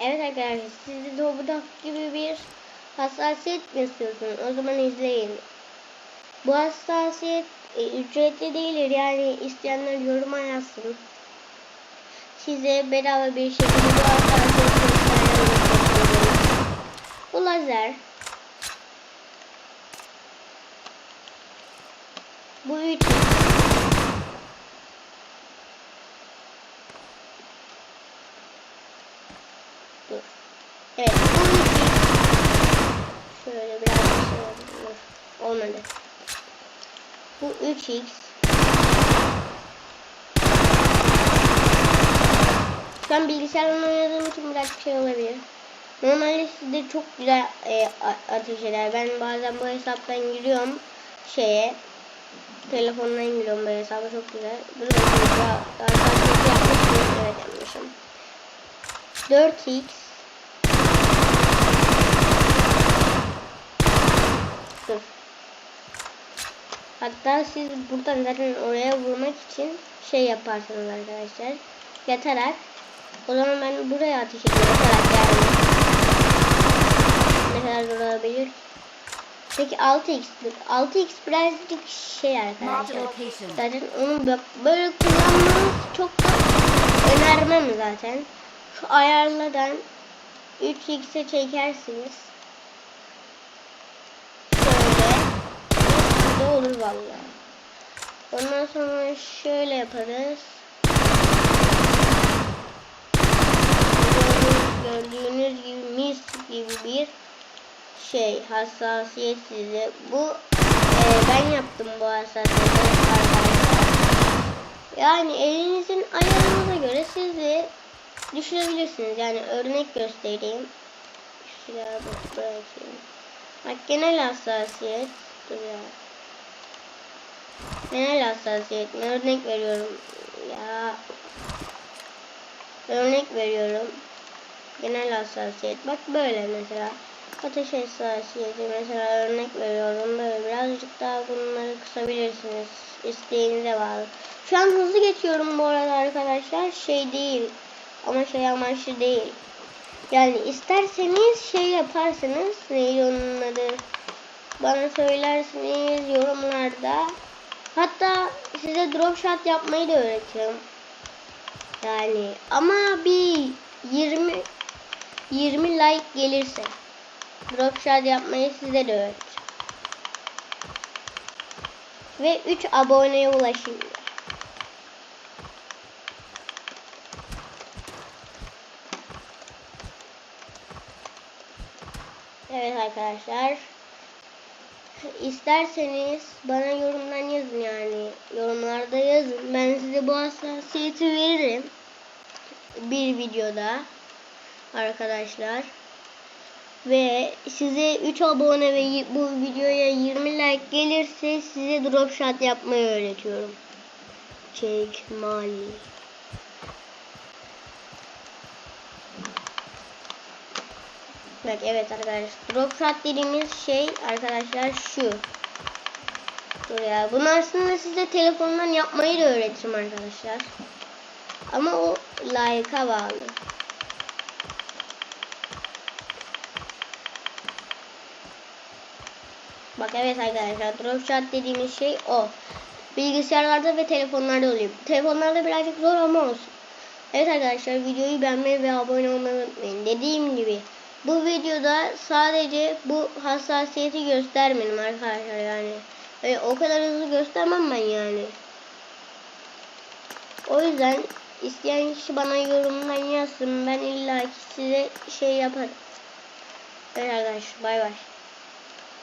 Evet arkadaşlar siz de Dobudak gibi bir hassasiyet mi istiyorsunuz? O zaman izleyin. Bu hassasiyet e, ücretli değildir. Yani isteyenler yoruma yazsın. Size bedava bir şekilde bu hassasiyeti. Bu lazer. Bu üç. Evet bu üç. Şöyle biraz şey. Olmadı. Bu 3x. Şu an bilgisayarla oynadığım için birazcık şey olabilir. Normalde sizde çok güzel e, ateş eder. Ben bazen bu hesaptan giriyorum şeye. Telefondan giriyorum bu hesaba çok güzel. Dur bakayım daha, daha takip yapmışım. Evet yapmışım. 4x. Dur. Hatta siz buradan zaten oraya vurmak için şey yaparsınız arkadaşlar. Yatarak. O zaman ben buraya ateş ediyorum. Yatarak yani. Ne kadar zor olabilir? Peki 6x. 6x birazcık şey arkadaşlar. Zaten onu böyle kullanmanız çok da önermem zaten. Şu ayarlardan 3x'e çekersiniz. Şöyle. de olur vallahi. Ondan sonra şöyle yaparız. Gördüğünüz, gibi mis gibi bir şey hassasiyet size. Bu e, ben yaptım bu hassasiyeti. Yani elinizin ayarınıza göre siz de düşürebilirsiniz. Yani örnek göstereyim. Şu silahı bak- bırakayım. Bak genel hassasiyet. Dur. Genel hassasiyet mi? Örnek veriyorum. Ya. Örnek veriyorum. Genel hassasiyet. Bak böyle mesela. Ateş hassasiyeti mesela örnek veriyorum. Böyle birazcık daha bunları kısabilirsiniz. İsteğinize bağlı. Şu an hızlı geçiyorum bu arada arkadaşlar. Şey değil. Ama şey amaçlı değil. Yani isterseniz şey yaparsınız. Neydi onun adı? Bana söylersiniz yorumlarda. Hatta size drop shot yapmayı da öğretirim. Yani ama bir 20 20 like gelirse drop shot yapmayı size de öğretirim. Ve 3 aboneye ulaşayım. Evet arkadaşlar. İsterseniz bana yorumdan yazın yani. Yorumlarda yazın. Ben size bu hassasiyeti veririm. Bir videoda. Arkadaşlar. Ve size 3 abone ve bu videoya 20 like gelirse size drop shot yapmayı öğretiyorum. Çek Bak evet arkadaşlar. Shot dediğimiz şey arkadaşlar şu. Dur ya. Bunu aslında size telefondan yapmayı da öğretirim arkadaşlar. Ama o like'a bağlı. Bak evet arkadaşlar. Drop shot dediğimiz şey o. Bilgisayarlarda ve telefonlarda oluyor. Telefonlarda birazcık zor ama olsun. Evet arkadaşlar videoyu beğenmeyi ve abone olmayı unutmayın. Dediğim gibi bu videoda sadece bu hassasiyeti göstermedim arkadaşlar yani. Öyle o kadar hızlı göstermem ben yani. O yüzden isteyen kişi bana yorumdan yazsın. Ben illa ki size şey yaparım. Evet arkadaşlar bay bay.